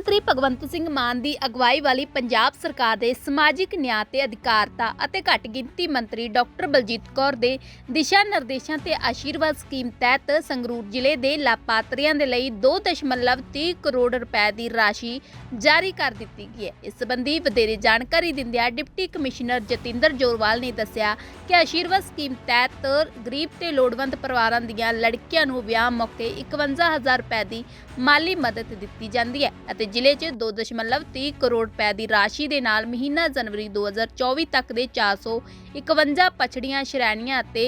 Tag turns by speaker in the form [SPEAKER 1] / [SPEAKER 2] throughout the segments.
[SPEAKER 1] ਮੰਤਰੀ ਭਗਵੰਤ ਸਿੰਘ ਮਾਨ ਦੀ ਅਗਵਾਈ ਵਾਲੀ ਪੰਜਾਬ ਸਰਕਾਰ ਦੇ ਸਮਾਜਿਕ ਨਿਆਂ ਤੇ ਅਧਿਕਾਰਤਾ ਅਤੇ ਘੱਟ ਗਿਣਤੀ ਮੰਤਰੀ ਡਾਕਟਰ ਬਲਜੀਤ ਕੌਰ ਦੇ ਦਿਸ਼ਾ ਨਿਰਦੇਸ਼ਾਂ ਤੇ ਆਸ਼ੀਰਵਾਦ ਸਕੀਮ ਤਹਿਤ ਸੰਗਰੂਰ ਜ਼ਿਲ੍ਹੇ ਦੇ ਲਾਭਪਾਤਰੀਆਂ ਦੇ ਲਈ 2.30 ਕਰੋੜ ਰੁਪਏ ਦੀ ਰਾਸ਼ੀ ਜਾਰੀ ਕਰ ਦਿੱਤੀ ਗਈ ਹੈ। ਇਸ ਸੰਬੰਧੀ ਵਧੇਰੇ ਜਾਣਕਾਰੀ ਦਿੰਦਿਆਂ ਡਿਪਟੀ ਕਮਿਸ਼ਨਰ ਜਤਿੰਦਰ ਜੋਰਵਾਲ ਨੇ ਦੱਸਿਆ ਕਿ ਆਸ਼ੀਰਵਾਦ ਸਕੀਮ ਤਹਿਤ ਗਰੀਬ ਤੇ ਲੋੜਵੰਦ ਪਰਿਵਾਰਾਂ ਦੀਆਂ ਲੜਕੀਆਂ ਨੂੰ ਵਿਆਹ ਮੌਕੇ 51000 ਰੁਪਏ ਦੀ ਮਾਲੀ ਮਦਦ ਦਿੱਤੀ ਜਾਂਦੀ ਹੈ ਅਤੇ ਜ਼ਿਲ੍ਹੇ 'ਚ 2.30 ਕਰੋੜ ਰੁਪਏ ਦੀ ਰਾਸ਼ੀ ਦੇ ਨਾਲ ਮਹੀਨਾ ਜਨਵਰੀ 2024 ਤੱਕ ਦੇ 451 ਪਛੜੀਆਂ ਸ਼੍ਰੇਣੀਆਂ ਅਤੇ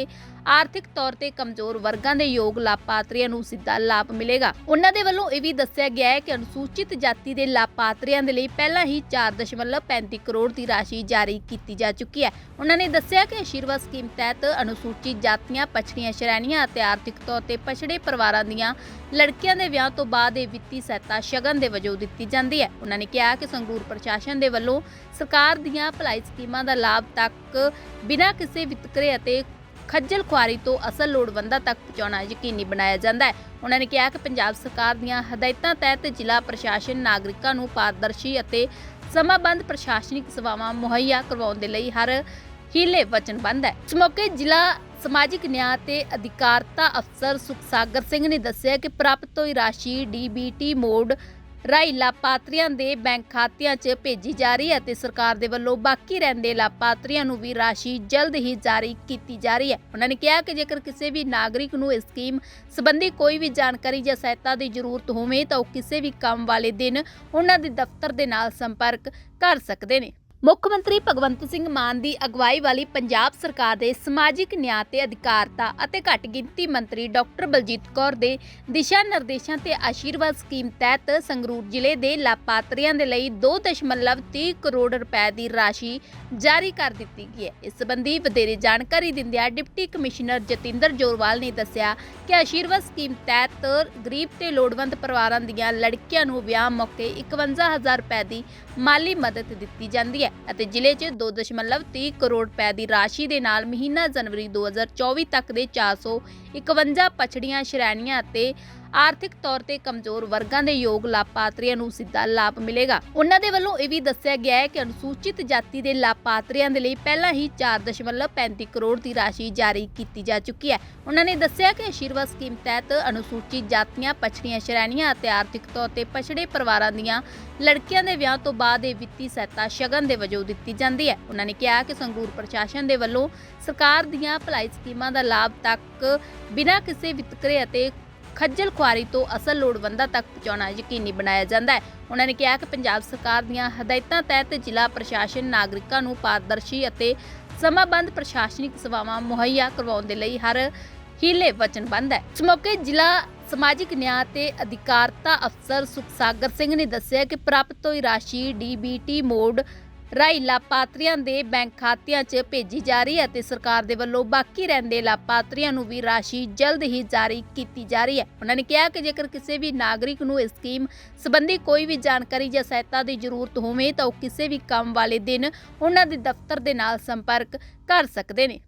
[SPEAKER 1] ਆਰਥਿਕ ਤੌਰ ਤੇ ਕਮਜ਼ੋਰ ਵਰਗਾਂ ਦੇ ਯੋਗ ਲਾਭਪਾਤਰੀਆਂ ਨੂੰ ਸਿੱਧਾ ਲਾਭ ਮਿਲੇਗਾ। ਉਹਨਾਂ ਦੇ ਵੱਲੋਂ ਇਹ ਵੀ ਦੱਸਿਆ ਗਿਆ ਹੈ ਕਿ ਅਨੁਸੂਚਿਤ ਜਾਤੀ ਦੇ ਲਾਭਪਾਤਰੀਆਂ ਦੇ ਲਈ ਪਹਿਲਾਂ ਹੀ 4.35 ਕਰੋੜ ਦੀ ਰਾਸ਼ੀ ਜਾਰੀ ਕੀਤੀ ਜਾ ਚੁੱਕੀ ਹੈ। ਉਹਨਾਂ ਨੇ ਦੱਸਿਆ ਕਿ ਆਸ਼ੀਰਵਾਦ ਸਕੀਮ ਤਹਿਤ ਅਨੁਸੂਚਿਤ ਜਾਤੀਆਂ, ਪਛੜੀਆਂ ਸ਼੍ਰੇਣੀਆਂ ਅਤੇ ਆਰਥਿਕ ਤੌਰ ਤੇ ਪਛੜੇ ਪਰਿਵਾਰਾਂ ਦੀਆਂ ਲੜਕੀਆਂ ਦੇ ਵਿਆਹ ਤੋਂ ਬਾਅਦ ਇਹ ਵਿੱਤੀ ਸਹਾਇਤਾ ਸ਼ਗਨ ਦੇ ਵਜੋਂ ਦਿੱਤੀ ਜਾਂਦੀ ਹੈ। ਉਹਨਾਂ ਨੇ ਕਿਹਾ ਕਿ ਸੰਗਰੂਰ ਪ੍ਰਸ਼ਾਸਨ ਦੇ ਵੱਲੋਂ ਸਰਕਾਰ ਦੀਆਂ ਭਲਾਈ ਸਕੀਮਾਂ ਦਾ ਲਾਭ ਤੱਕ ਬਿਨਾਂ ਕਿਸੇ ਵਿਤਕਰੇ ਅਤੇ ਖੱਜਲ ਖੁਆਰੀ ਤੋਂ ਅਸਲ ਲੋੜਵੰਦਾਂ ਤੱਕ ਪਹੁੰਚਾਉਣਾ ਯਕੀਨੀ ਬਣਾਇਆ ਜਾਂਦਾ ਹੈ। ਉਹਨਾਂ ਨੇ ਕਿਹਾ ਕਿ ਪੰਜਾਬ ਸਰਕਾਰ ਦੀਆਂ ਹਦਾਇਤਾਂ ਤਹਿਤ ਜ਼ਿਲ੍ਹਾ ਪ੍ਰਸ਼ਾਸਨ ਨਾਗਰਿਕਾਂ ਨੂੰ ਪਾਰਦਰਸ਼ੀ ਅਤੇ ਸਮਾਬੰਧ ਪ੍ਰਸ਼ਾਸਨਿਕ ਸੇਵਾਵਾਂ ਮੁਹੱਈਆ ਕਰਵਾਉਣ ਦੇ ਲਈ ਹਰ ਹੀਲੇ ਵਚਨਬੰਦ ਹੈ। ਇਸ ਮੌਕੇ ਜ਼ਿਲ੍ਹਾ ਸਮਾਜਿਕ ਨਿਆਂ ਤੇ ਅਧਿਕਾਰਤਾ ਅਫਸਰ ਸੁਖਸਾਗਰ ਸਿੰਘ ਨੇ ਦੱਸਿਆ ਕਿ ਪ੍ਰਾਪਤ ਹੋਈ ਰਾਸ਼ੀ ਡੀਬੀਟੀ ਮੋਡ ਰਾਹੀਂ ਲਾਭਪਾਤਰੀਆਂ ਦੇ ਬੈਂਕ ਖਾਤਿਆਂ 'ਚ ਭੇਜੀ ਜਾ ਰਹੀ ਹੈ ਅਤੇ ਸਰਕਾਰ ਦੇ ਵੱਲੋਂ ਬਾਕੀ ਰਹਿੰਦੇ ਲਾਭਪਾਤਰੀਆਂ ਨੂੰ ਵੀ ਰਾਸ਼ੀ ਜਲਦ ਹੀ ਜਾਰੀ ਕੀਤੀ ਜਾ ਰਹੀ ਹੈ। ਉਹਨਾਂ ਨੇ ਕਿਹਾ ਕਿ ਜੇਕਰ ਕਿਸੇ ਵੀ ਨਾਗਰਿਕ ਨੂੰ ਇਸ ਸਕੀਮ ਸੰਬੰਧੀ ਕੋਈ ਵੀ ਜਾਣਕਾਰੀ ਜਾਂ ਸਹਾਇਤਾ ਦੀ ਜ਼ਰੂਰਤ ਹੋਵੇ ਤਾਂ ਉਹ ਕਿਸੇ ਵੀ ਕੰਮ ਵਾਲੇ ਦਿਨ ਉਹਨਾਂ ਦੇ ਦਫ਼ਤਰ ਦੇ ਨਾਲ ਸੰਪਰਕ ਕਰ ਸਕਦੇ ਨੇ। ਮੁੱਖ ਮੰਤਰੀ ਭਗਵੰਤ ਸਿੰਘ ਮਾਨ ਦੀ ਅਗਵਾਈ ਵਾਲੀ ਪੰਜਾਬ ਸਰਕਾਰ ਦੇ ਸਮਾਜਿਕ ਨਿਆਂ ਤੇ ਅਧਿਕਾਰਤਾ ਅਤੇ ਘੱਟ ਗਿਣਤੀ ਮੰਤਰੀ ਡਾਕਟਰ ਬਲਜੀਤ ਕੌਰ ਦੇ ਦਿਸ਼ਾ ਨਿਰਦੇਸ਼ਾਂ ਤੇ ਆਸ਼ੀਰਵਾਦ ਸਕੀਮ ਤਹਿਤ ਸੰਗਰੂਰ ਜ਼ਿਲ੍ਹੇ ਦੇ ਲਾਭਪਾਤਰੀਆਂ ਦੇ ਲਈ 2.30 ਕਰੋੜ ਰੁਪਏ ਦੀ ਰਾਸ਼ੀ ਜਾਰੀ ਕਰ ਦਿੱਤੀ ਗਈ ਹੈ। ਇਸ ਸੰਬੰਧੀ ਵਧੇਰੇ ਜਾਣਕਾਰੀ ਦਿੰਦਿਆਂ ਡਿਪਟੀ ਕਮਿਸ਼ਨਰ ਜਤਿੰਦਰ ਜੋਰਵਾਲ ਨੇ ਦੱਸਿਆ ਕਿ ਆਸ਼ੀਰਵਾਦ ਸਕੀਮ ਤਹਿਤ ਗਰੀਬ ਤੇ ਲੋੜਵੰਦ ਪਰਿਵਾਰਾਂ ਦੀਆਂ ਲੜਕੀਆਂ ਨੂੰ ਵਿਆਹ ਮੌਕੇ 51000 ਰੁਪਏ ਦੀ ਮਾਲੀ ਮਦਦ ਦਿੱਤੀ ਜਾਂਦੀ ਹੈ। ਅਤੇ ਜ਼ਿਲ੍ਹੇ 'ਚ 2.30 ਕਰੋੜ ਰੁਪਏ ਦੀ ਰਾਸ਼ੀ ਦੇ ਨਾਲ ਮਹੀਨਾ ਜਨਵਰੀ 2024 ਤੱਕ ਦੇ 451 ਪਛੜੀਆਂ, ਸ਼੍ਰੇਣੀਆਂ ਅਤੇ ਆਰਥਿਕ ਤੌਰ ਤੇ ਕਮਜ਼ੋਰ ਵਰਗਾਂ ਦੇ ਯੋਗ ਲਾਭਪਾਤਰੀਆਂ ਨੂੰ ਸਿੱਧਾ ਲਾਭ ਮਿਲੇਗਾ। ਉਹਨਾਂ ਦੇ ਵੱਲੋਂ ਇਹ ਵੀ ਦੱਸਿਆ ਗਿਆ ਹੈ ਕਿ ਅਨੁਸੂਚਿਤ ਜਾਤੀ ਦੇ ਲਾਭਪਾਤਰੀਆਂ ਦੇ ਲਈ ਪਹਿਲਾਂ ਹੀ 4.35 ਕਰੋੜ ਦੀ ਰਾਸ਼ੀ ਜਾਰੀ ਕੀਤੀ ਜਾ ਚੁੱਕੀ ਹੈ। ਉਹਨਾਂ ਨੇ ਦੱਸਿਆ ਕਿ ਆਸ਼ੀਰਵਾਦ ਸਕੀਮ ਤਹਿਤ ਅਨੁਸੂਚਿਤ ਜਾਤੀਆਂ, ਪਛੜੀਆਂ ਸ਼੍ਰੇਣੀਆਂ ਅਤੇ ਆਰਥਿਕ ਤੌਰ ਤੇ ਪਛੜੇ ਪਰਿਵਾਰਾਂ ਦੀਆਂ ਲੜਕੀਆਂ ਦੇ ਵਿਆਹ ਤੋਂ ਬਾਅਦ ਇਹ ਵਿੱਤੀ ਸਹਾਇਤਾ ਸ਼ਗਨ ਦੇ ਵਜੋਂ ਦਿੱਤੀ ਜਾਂਦੀ ਹੈ। ਉਹਨਾਂ ਨੇ ਕਿਹਾ ਕਿ ਸੰਗਰੂਰ ਪ੍ਰਸ਼ਾਸਨ ਦੇ ਵੱਲੋਂ ਸਰਕਾਰ ਦੀਆਂ ਭਲਾਈ ਸਕੀਮਾਂ ਦਾ ਲਾਭ ਤੱਕ ਬਿਨਾਂ ਕਿਸੇ ਵਿਤਕਰੇ ਅਤੇ ਖੱਜਲ ਖੁਆਰੀ ਤੋਂ ਅਸਲ ਲੋੜਵੰਦਾਂ ਤੱਕ ਪਹੁੰਚਾਉਣਾ ਯਕੀਨੀ ਬਣਾਇਆ ਜਾਂਦਾ ਹੈ। ਉਹਨਾਂ ਨੇ ਕਿਹਾ ਕਿ ਪੰਜਾਬ ਸਰਕਾਰ ਦੀਆਂ ਹਦਾਇਤਾਂ ਤਹਿਤ ਜ਼ਿਲ੍ਹਾ ਪ੍ਰਸ਼ਾਸਨ ਨਾਗਰਿਕਾਂ ਨੂੰ ਪਾਰਦਰਸ਼ੀ ਅਤੇ ਸਮਾਬੰਧ ਪ੍ਰਸ਼ਾਸਨਿਕ ਸੇਵਾਵਾਂ ਮੁਹੱਈਆ ਕਰਵਾਉਣ ਦੇ ਲਈ ਹਰ ਹੀਲੇ ਵਚਨਬੰਦ ਹੈ। ਇਸ ਮੌਕੇ ਜ਼ਿਲ੍ਹਾ ਸਮਾਜਿਕ ਨਿਆਂ ਤੇ ਅਧਿਕਾਰਤਾ ਅਫਸਰ ਸੁਖਸਾਗਰ ਸਿੰਘ ਨੇ ਦੱਸਿਆ ਕਿ ਪ੍ਰਾਪਤ ਹੋਈ ਰਾਸ਼ੀ ਡੀਬੀਟੀ ਮੋਡ ਰਾਹੀਂ ਲਾਭਪਾਤਰੀਆਂ ਦੇ ਬੈਂਕ ਖਾਤਿਆਂ 'ਚ ਭੇਜੀ ਜਾ ਰਹੀ ਹੈ ਅਤੇ ਸਰਕਾਰ ਦੇ ਵੱਲੋਂ ਬਾਕੀ ਰਹਿੰਦੇ ਲਾਭਪਾਤਰੀਆਂ ਨੂੰ ਵੀ ਰਾਸ਼ੀ ਜਲਦ ਹੀ ਜਾਰੀ ਕੀਤੀ ਜਾ ਰਹੀ ਹੈ। ਉਹਨਾਂ ਨੇ ਕਿਹਾ ਕਿ ਜੇਕਰ ਕਿਸੇ ਵੀ ਨਾਗਰਿਕ ਨੂੰ ਇਸ ਸਕੀਮ ਸੰਬੰਧੀ ਕੋਈ ਵੀ ਜਾਣਕਾਰੀ ਜਾਂ ਸਹਾਇਤਾ ਦੀ ਜ਼ਰੂਰਤ ਹੋਵੇ ਤਾਂ ਉਹ ਕਿਸੇ ਵੀ ਕੰਮ ਵਾਲੇ ਦਿਨ ਉਹਨਾਂ ਦੇ ਦਫ਼ਤਰ ਦੇ ਨਾਲ ਸੰਪਰਕ ਕਰ ਸਕਦੇ ਨੇ।